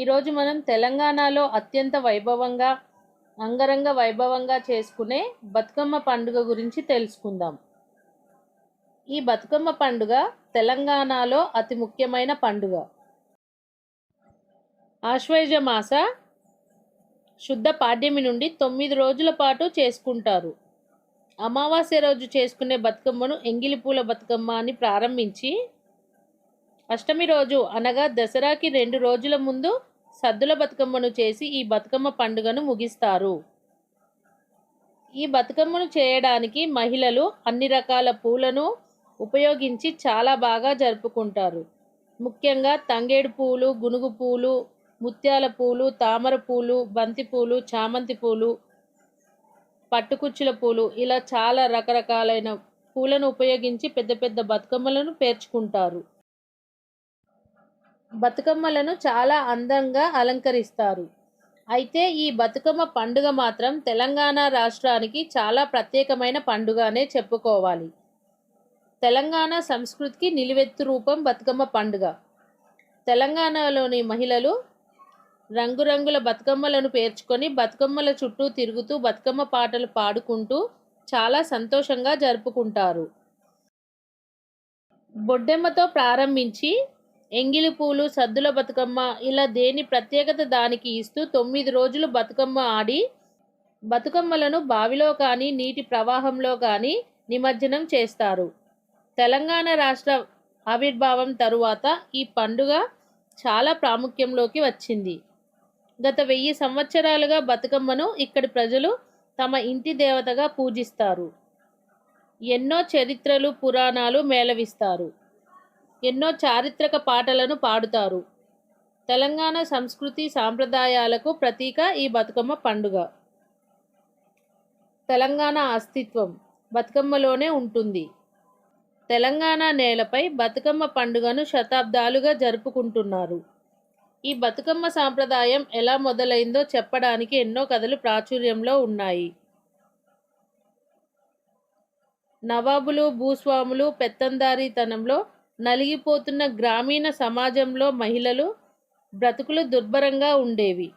ఈరోజు మనం తెలంగాణలో అత్యంత వైభవంగా అంగరంగ వైభవంగా చేసుకునే బతుకమ్మ పండుగ గురించి తెలుసుకుందాం. ఈ బతుకమ్మ పండుగ తెలంగాణలో అతి ముఖ్యమైన పండుగ. ఆశ్వయుజ మాస శుద్ధ పాడ్యమి నుండి తొమ్మిది రోజుల పాటు చేసుకుంటారు. అమావాస్య రోజు చేసుకునే బతుకమ్మను ఎంగిలి పూల బతుకమ్మ అని ప్రారంభించి అష్టమి రోజు అనగా దసరాకి రెండు రోజుల ముందు సద్దుల బతుకమ్మను చేసి ఈ బతుకమ్మ పండుగను ముగిస్తారు. ఈ బతుకమ్మను చేయడానికి మహిళలు అన్ని రకాల పూలను ఉపయోగించి చాలా బాగా జరుపుకుంటారు. ముఖ్యంగా తంగేడు పూలు గునుగు పూలు ముత్యాల పూలు తామర పూలు బంతి పూలు చామంతి పూలు పట్టుకుచ్చుల పూలు ఇలా చాలా రకరకాలైన పూలను ఉపయోగించి పెద్ద పెద్ద బతుకమ్మలను పేర్చుకుంటారు. బతుకమ్మలను చాలా అందంగా అలంకరిస్తారు. అయితే ఈ బతుకమ్మ పండుగ మాత్రం తెలంగాణ రాష్ట్రానికి చాలా ప్రత్యేకమైన పండుగనే చెప్పుకోవాలి. తెలంగాణ సంస్కృతికి నిలువెత్తు రూపం బతుకమ్మ పండుగ. తెలంగాణలోని మహిళలు రంగురంగుల బతుకమ్మలను పేర్చుకొని బతుకమ్మల చుట్టూ తిరుగుతూ బతుకమ్మ పాటలు పాడుకుంటూ చాలా సంతోషంగా జరుపుకుంటారు. బొడ్డెమ్మతో ప్రారంభించి ఎంగిలి పూలు సద్దుల బతుకమ్మ ఇలా దేని ప్రత్యేకత దానికి ఇస్తూ తొమ్మిది రోజులు బతుకమ్మ ఆడి బతుకమ్మలను బావిలో కానీ నీటి ప్రవాహంలో కానీ నిమజ్జనం చేస్తారు. తెలంగాణ రాష్ట్ర ఆవిర్భావం తరువాత ఈ పండుగ చాలా ప్రాముఖ్యంలోకి వచ్చింది. గత వెయ్యి సంవత్సరాలుగా బతుకమ్మను ఇక్కడి ప్రజలు తమ ఇంటి దేవతగా పూజిస్తారు. ఎన్నో చరిత్రలు పురాణాలు మేళవిస్తారు. ఎన్నో చారిత్రక పాటలను పాడుతారు. తెలంగాణ సంస్కృతి సాంప్రదాయాలకు ప్రతీక ఈ బతుకమ్మ పండుగ. తెలంగాణ అస్తిత్వం బతుకమ్మలోనే ఉంటుంది. తెలంగాణ నేలపై బతుకమ్మ పండుగను శతాబ్దాలుగా జరుపుకుంటున్నారు. ఈ బతుకమ్మ సాంప్రదాయం ఎలా మొదలైందో చెప్పడానికి ఎన్నో కథలు ప్రాచుర్యంలో ఉన్నాయి. నవాబులు భూస్వాములు పెత్తందారీతనంలో నలిగిపోతున్న గ్రామీణ సమాజంలో మహిళలు బ్రతుకులు దుర్భరంగా ఉండేవి.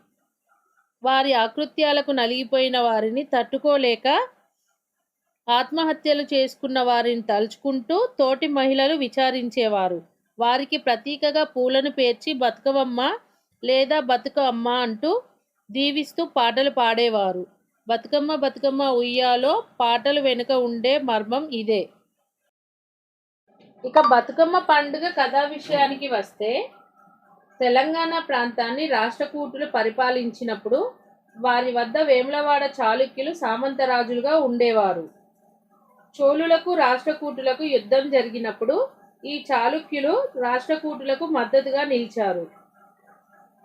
వారి ఆకృత్యాలకు నలిగిపోయిన వారిని తట్టుకోలేక ఆత్మహత్యలు చేసుకున్న వారిని తలుచుకుంటూ తోటి మహిళలు విచారించేవారు. వారికి ప్రతీకగా పూలను పేర్చి బతుకవమ్మ లేదా బతుకమ్మ అంటూ దీవిస్తూ పాటలు పాడేవారు. బతుకమ్మ బతుకమ్మ ఉయ్యాలో పాటలు వెనుక ఉండే మర్మం ఇదే. ఇక బతుకమ్మ పండుగ కథా విషయానికి వస్తే తెలంగాణ ప్రాంతాన్ని రాష్ట్రకూటులు పరిపాలించినప్పుడు వారి వద్ద వేములవాడ చాళుక్యులు సామంతరాజులుగా ఉండేవారు. చోళులకు రాష్ట్రకూటులకు యుద్ధం జరిగినప్పుడు ఈ చాళుక్యులు రాష్ట్రకూటులకు మద్దతుగా నిలిచారు.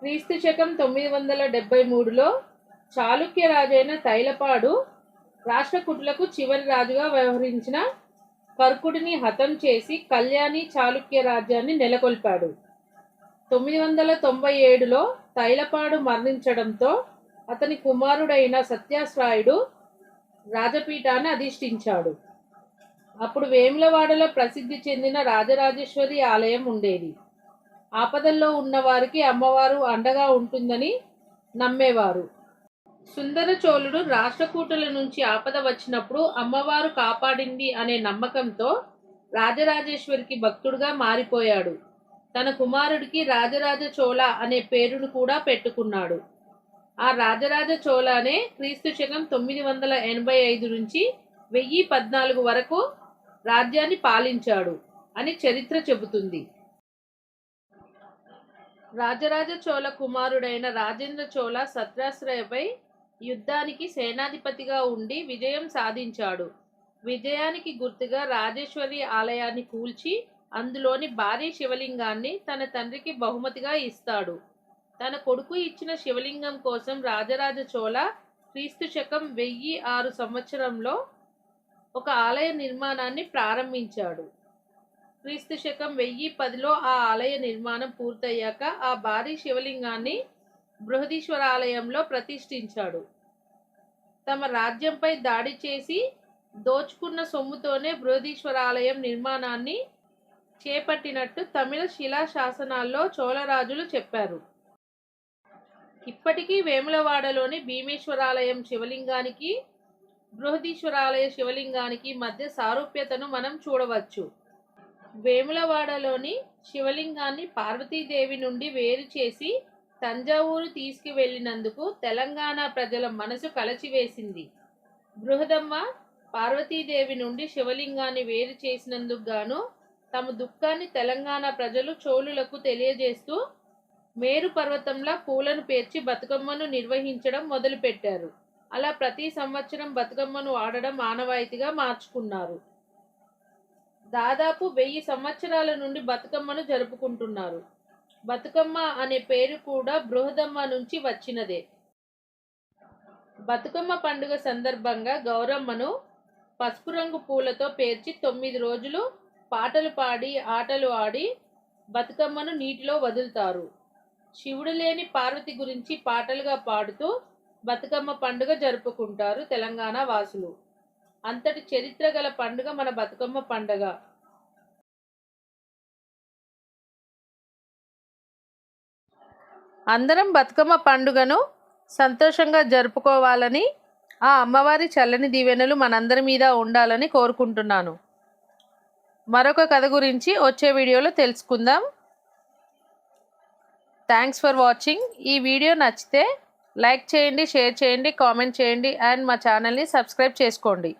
క్రీస్తు శకం తొమ్మిది వందల డెబ్బై మూడులో చాళుక్య రాజైన తైలపాడు రాష్ట్రకూటులకు చివరి రాజుగా వ్యవహరించిన కర్కుడిని హతం చేసి కళ్యాణి చాళుక్య రాజ్యాన్ని నెలకొల్పాడు. తొమ్మిది వందల తొంభై ఏడులో తైలపాడు మరణించడంతో అతని కుమారుడైన సత్యాశ్రాయుడు రాజపీఠాన్ని అధిష్ఠించాడు. అప్పుడు వేములవాడలో ప్రసిద్ధి చెందిన రాజరాజేశ్వరి ఆలయం ఉండేది. ఆపదల్లో ఉన్న వారికి అమ్మవారు అండగా ఉంటుందని నమ్మేవారు. సుందర చోళుడు రాష్ట్రకూటుల నుంచి ఆపద వచ్చినప్పుడు అమ్మవారు కాపాడింది అనే నమ్మకంతో రాజరాజేశ్వరికి భక్తుడుగా మారిపోయాడు. తన కుమారుడికి రాజరాజ చోళ అనే పేరును కూడా పెట్టుకున్నాడు. ఆ రాజరాజ చోళనే క్రీస్తు శకం తొమ్మిది వందల ఎనభై ఐదు నుంచి వెయ్యి పద్నాలుగు వరకు రాజ్యాన్ని పాలించాడు అని చరిత్ర చెబుతుంది. రాజరాజ చోళ కుమారుడైన రాజేంద్ర చోళ సత్రాశ్రయపై యుద్ధానికి సేనాధిపతిగా ఉండి విజయం సాధించాడు. విజయానికి గుర్తుగా రాజేశ్వరి ఆలయాన్ని కూల్చి అందులోని భారీ శివలింగాన్ని తన తండ్రికి బహుమతిగా ఇస్తాడు. తన కొడుకు ఇచ్చిన శివలింగం కోసం రాజరాజ చోళ క్రీస్తు శకం వెయ్యి ఆరు సంవత్సరంలో ఒక ఆలయ నిర్మాణాన్ని ప్రారంభించాడు. క్రీస్తు శకం వెయ్యి పదిలో ఆ ఆలయ నిర్మాణం పూర్తయ్యాక ఆ భారీ శివలింగాన్ని బృహదీశ్వర ఆలయంలో ప్రతిష్ఠించాడు. తమ రాజ్యంపై దాడి చేసి దోచుకున్న సొమ్ముతోనే బృహదీశ్వర ఆలయం నిర్మాణాన్ని చేపట్టినట్టు తమిళ శిలా శాసనాల్లో చోళరాజులు చెప్పారు. ఇప్పటికీ వేములవాడలోని భీమేశ్వరాలయం శివలింగానికి బృహదీశ్వరాలయ శివలింగానికి మధ్య సారూప్యతను మనం చూడవచ్చు. వేములవాడలోని శివలింగాన్ని పార్వతీదేవి నుండి వేరు చేసి తంజావూరు తీసుకువెళ్ళినందుకు తెలంగాణ ప్రజల మనసు కలచివేసింది. బృహదమ్మ పార్వతీదేవి నుండి శివలింగాన్ని వేరు చేసినందుకు గాను తమ దుఃఖాన్ని తెలంగాణ ప్రజలు చోళులకు తెలియజేస్తూ మేరు పర్వతంలా పూలను పేర్చి బతుకమ్మను నిర్వహించడం మొదలుపెట్టారు. అలా ప్రతి సంవత్సరం బతుకమ్మను ఆడడం ఆనవాయితీగా మార్చుకున్నారు. దాదాపు వెయ్యి సంవత్సరాల నుండి బతుకమ్మను జరుపుకుంటున్నారు. బతుకమ్మ అనే పేరు కూడా బృహదమ్మ నుంచి వచ్చినదే. బతుకమ్మ పండుగ సందర్భంగా గౌరమ్మను పసుపు రంగు పూలతో పేర్చి తొమ్మిది రోజులు పాటలు పాడి ఆటలు ఆడి బతుకమ్మను నీటిలో వదులుతారు. శివుడు లేని పార్వతి గురించి పాటలుగా పాడుతూ బతుకమ్మ పండుగ జరుపుకుంటారు తెలంగాణ వాసులు. అంతటి చరిత్ర గల పండుగ మన బతుకమ్మ పండుగ. అందరం బతుకమ్మ పండుగను సంతోషంగా జరుపుకోవాలని ఆ అమ్మవారి చల్లని దీవెనలు మనందరి మీద ఉండాలని కోరుకుంటున్నాను. మరొక కథ గురించి వచ్చే వీడియోలో తెలుసుకుందాం. థ్యాంక్స్ ఫర్ వాచింగ్ ఈ వీడియో నచ్చితే లైక్ చేయండి షేర్ చేయండి కామెంట్ చేయండి అండ్ మా ఛానల్ని సబ్స్క్రైబ్ చేసుకోండి.